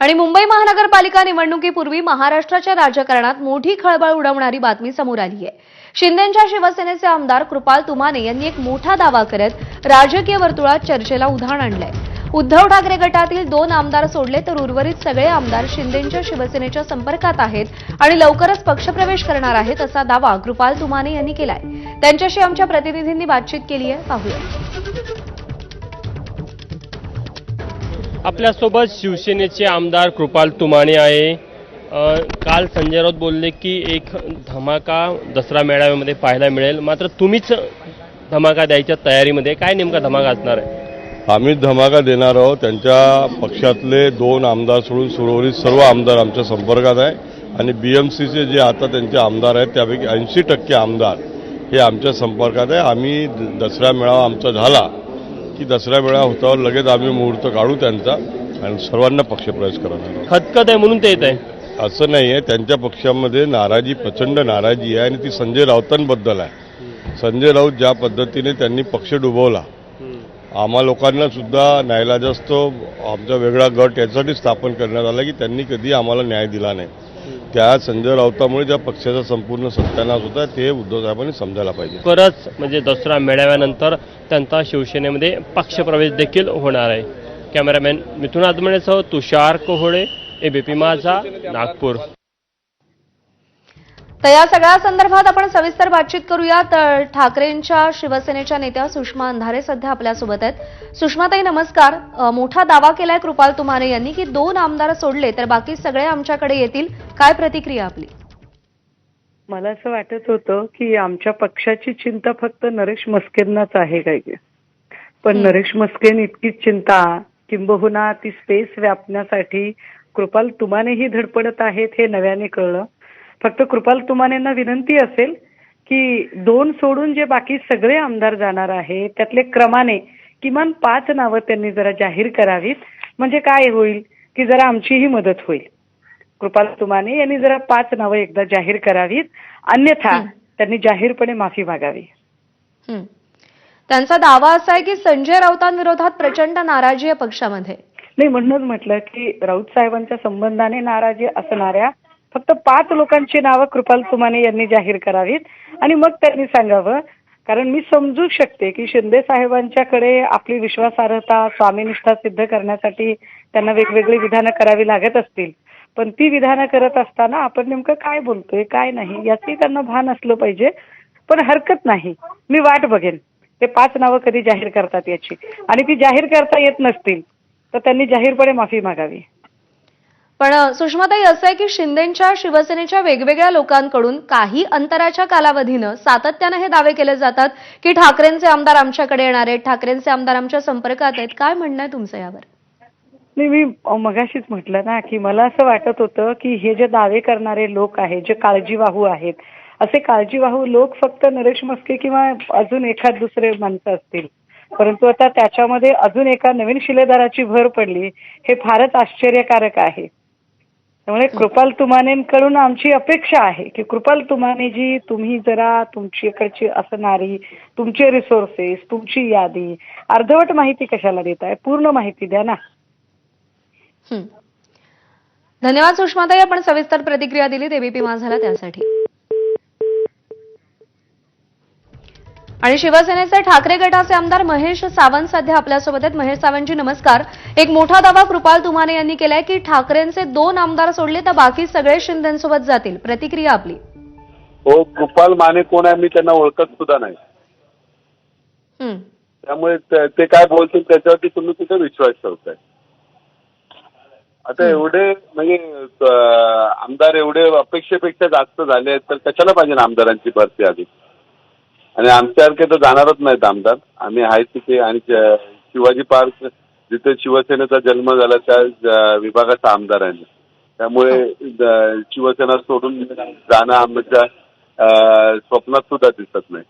आणि मुंबई महानगरपालिका निवडणुकीपूर्वी महाराष्ट्राच्या राजकारणात मोठी खळबळ उडवणारी बातमी समोर आली आहे. शिंदेच्या शिवसेनेचे आमदार कृपाल तुमाने यांनी एक मोठा दावा करत राजकीय वर्तुळात चर्चेला उधाण आणलंय. उद्धव ठाकरे गटातील दोन आमदार सोडले तर उर्वरित सगळे आमदार शिंदेच्या शिवसेनेच्या संपर्कात आहेत आणि लवकरच पक्षप्रवेश करणार आहेत असा दावा कृपाल तुमाने यांनी केलाय. त्यांच्याशी आमच्या प्रतिनिधींनी बातचीत केली आहे पाहूया. आपल्यासोबत शिवसेनेचे आमदार कृपाल तुमाणे आहे. काल संजय राऊत बोलले की एक धमाका दसरा मेळाव्यामध्ये पाहायला मिळेल. मात्र तुम्हीच धमाका द्यायच्या तयारीमध्ये काय नेमका धमाका असणार आहे? आम्ही धमाका देणार आहोत. त्यांच्या पक्षातले दोन आमदार सोडून सुरवरीत सर्व आमदार आमच्या संपर्कात आहे. आणि बी एम सीचे जे आता त्यांचे आमदार आहेत त्यापैकी ऐंशी टक्के आमदार हे आमच्या संपर्कात आहे. आम्ही द- दसरा मेळावा आमचा झाला. की दसरा मेळावा होतावर लगेच आम्ही मुहूर्त काढू त्यांचा आणि सर्वांना पक्षप्रवेश करणार खतखत आहे म्हणून ते येत आहे. असं नाही आहे त्यांच्या पक्षामध्ये नाराजी प्रचंड नाराजी आहे आणि ती संजय राऊतांबद्दल आहे. संजय राऊत ज्या पद्धतीने त्यांनी पक्ष डुबवला आम्हा लोकांना सुद्धा न्यायालयाजास्त आमचा वेगळा गट यासाठी स्थापन करण्यात आला की त्यांनी कधी आम्हाला न्याय दिला नाही. त्या संजय राऊतामुळे ज्या पक्षाचा संपूर्ण सत्यानाश होता ते उद्धव साहेबांनी समजायला पाहिजे. लवकरच म्हणजे दसरा मेळाव्यानंतर त्यांचा शिवसेनेमध्ये पक्षप्रवेश देखील होणार आहे. कॅमेरामॅन मिथुन आदमणेसह तुषार कोहोळे एबीपी माझा नागपूर. तर या सगळ्या संदर्भात आपण सविस्तर बातचीत करूया. तर ठाकरेंच्या शिवसेनेच्या नेत्या सुषमा अंधारे सध्या आपल्यासोबत आहेत. सुषमाताई नमस्कार. मोठा दावा केलाय कृपाल तुमाने यांनी की दोन आमदार सोडले तर बाकी सगळे आमच्याकडे येतील. काय प्रतिक्रिया आपली? मला असं वाटत होतं की आमच्या पक्षाची चिंता फक्त नरेश मस्केंनाच आहे काय पण. नरेश मस्केन इतकीच चिंता किंबहुना ती स्पेस व्यापण्यासाठी कृपाल तुमानेही धडपडत आहेत हे नव्याने कळलं. फक्त कृपाल तुमानेंना विनंती असेल की दोन सोडून जे बाकी सगळे आमदार जाणार आहेत त्यातले क्रमाने किमान पाच नावं त्यांनी जरा जाहीर करावीत. म्हणजे काय होईल की जरा आमचीही मदत होईल. कृपाल तुमाने यांनी जरा पाच नावं एकदा जाहीर करावीत. अन्यथा. त्यांनी जाहीरपणे माफी मागावी. त्यांचा दावा असा आहे की संजय राऊतांविरोधात प्रचंड नाराजी आहे पक्षामध्ये. नाही म्हणूनच म्हटलं की राऊत साहेबांच्या संबंधाने नाराजी असणाऱ्या फक्त पाच लोकांची नावं कृपाल तुमाने यांनी जाहीर करावीत. आणि मग त्यांनी सांगावं कारण मी समजू शकते की शिंदे साहेबांच्याकडे आपली विश्वासार्हता स्वामीनिष्ठा सिद्ध करण्यासाठी त्यांना वेगवेगळी विधानं करावी लागत असतील. पण ती विधानं करत असताना आपण नेमकं काय बोलतोय काय नाही याचंही त्यांना भान असलं पाहिजे. पण हरकत नाही. मी वाट बघेन. ते पाच नावं कधी जाहीर करतात याची. आणि ती जाहीर करता येत नसतील तर त्यांनी जाहीरपणे माफी मागावी. पण सुषमाताई असं आहे की शिंदेच्या शिवसेनेच्या वेगवेगळ्या लोकांकडून काही अंतराच्या कालावधीनं सातत्यानं हे दावे केले जातात की ठाकरेंचे आमदार आमच्याकडे येणार आहेत ठाकरेंचे आमदार आमच्या संपर्कात आहेत. काय म्हणणं आहे तुमचं यावर? नाही मी मगाशीच म्हटलं ना की मला असं वाटत होतं की हे जे दावे करणारे लोक आहेत जे काळजीवाहू आहेत असे काळजीवाहू लोक फक्त नरेश मस्के किंवा अजून एखाद दुसरे माणसं असतील. परंतु आता त्याच्यामध्ये अजून एका नवीन शिलेदाराची भर पडली हे फारच आश्चर्यकारक आहे. त्यामुळे कृपाल तुमानेंकडून आमची अपेक्षा आहे की कृपाल तुमानेजी तुम्ही जरा तुमच्याकडची असणारी तुमचे रिसोर्सेस तुमची यादी अर्धवट माहिती कशाला देताय? पूर्ण माहिती द्या ना. धन्यवाद सुषमाताई आपण सविस्तर प्रतिक्रिया दिली एबीपी माझाला त्यासाठी. आणि शिवसेनेचे ठाकरे गटाचे आमदार महेश सावंत सध्या आपल्यासोबत आहेत. महेश सावंतजी नमस्कार. एक मोठा दावा कृपाल तुमाने यांनी केलाय की ठाकरेंचे दोन आमदार सोडले तर बाकी सगळे शिंदेसोबत जातील. प्रतिक्रिया आपली. हो गोपाल माने कोण आहे मी त्यांना ओळखत सुद्धा नाही. त्यामुळे ते काय बोलतील त्याच्यावरती तुम्ही कुठे विश्वास ठेवताय? आता एवढे म्हणजे आमदार एवढे अपेक्षेपेक्षा जास्त झाले आहेत तर कशाला पाहिजे आमदारांची भरती आधी? आणि आमच्यासारखे तर जाणारच नाहीत आमदार. आम्ही आहे तिथे आणि ज- शिवाजी पार्क जिथे शिवसेनेचा जन्म झाला त्या ज- विभागाचा आमदार आहे मी. त्यामुळे ज- शिवसेना सोडून जाणं आमच्या अं, स्वप्नात सुद्धा दिसत नाही.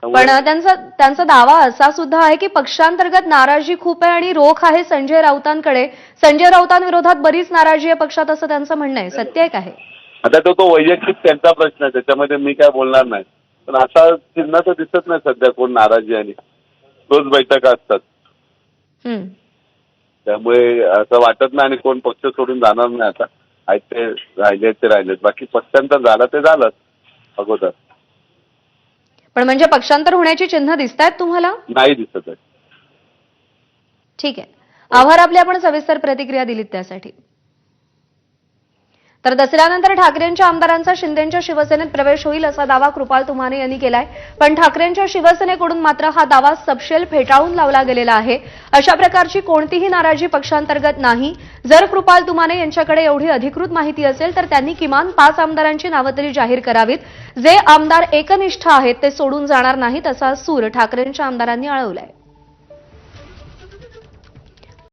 त्यामुळे- पण त्यांचा त्यांचा दावा असा सुद्धा आहे की पक्षांतर्गत नाराजी खूप आहे आणि रोख आहे संजय राऊतांकडे. संजय राऊतांविरोधात बरीच नाराजी आहे पक्षात असं त्यांचं म्हणणं आहे. सत्य आहे. का हे आता तो तो वैयक्तिक त्यांचा प्रश्न आहे त्याच्यामध्ये मी काय बोलणार नाही. पण असा चिन्ह तर दिसत नाही सध्या कोण नाराजी आणि रोज बैठका असतात. त्यामुळे असं वाटत नाही आणि कोण पक्ष सोडून जाणार नाही आता. आहेत ते राहिले ते राहिलेत. बाकी पक्षांतर झालं ते झालंच अगोदर. पण म्हणजे पक्षांतर होण्याची चिन्ह दिसत आहेत तुम्हाला? नाही दिसत आहे ठीक आहे. आभार आपली आपण सविस्तर प्रतिक्रिया दिलीत त्यासाठी. तर दसऱ्यानंतर ठाकरेंच्या आमदारांचा शिंदेच्या शिवसेनेत प्रवेश होईल असा दावा कृपाल तुमाने यांनी केलाय. पण ठाकरेंच्या शिवसेनेकडून मात्र हा दावा सपशेल फेटाळून लावला गेलेला आहे. अशा प्रकारची कोणतीही नाराजी पक्षांतर्गत नाही. जर कृपाल तुमाने यांच्याकडे एवढी अधिकृत माहिती असेल तर त्यांनी किमान पाच आमदारांची नावं तरी जाहीर करावीत. जे आमदार एकनिष्ठ आहेत ते सोडून जाणार नाहीत असा सूर ठाकरेंच्या आमदारांनी आळवलाय.